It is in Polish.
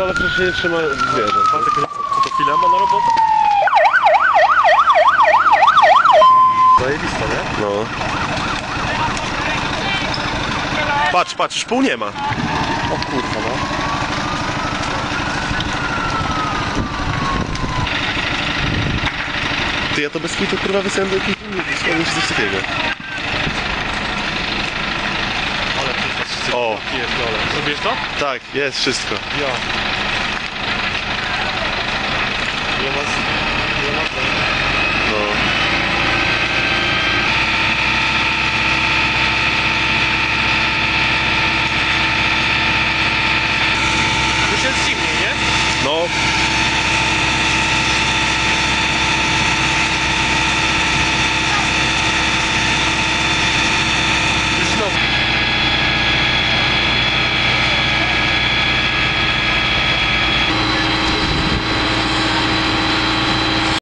dole przecież się nie trzyma zwierząt. Co to chwilę ma na robotę? Zajebiste, nie? No. Patrz, patrz, już pół nie ma. O kurwa, no. Ty, ja to bez kitu kurwa wysyłam do jakiejś dosłownie czy coś takiego. Ale kurwa, O. pierdolę. Zrobisz to? Tak, jest wszystko. Ja. 9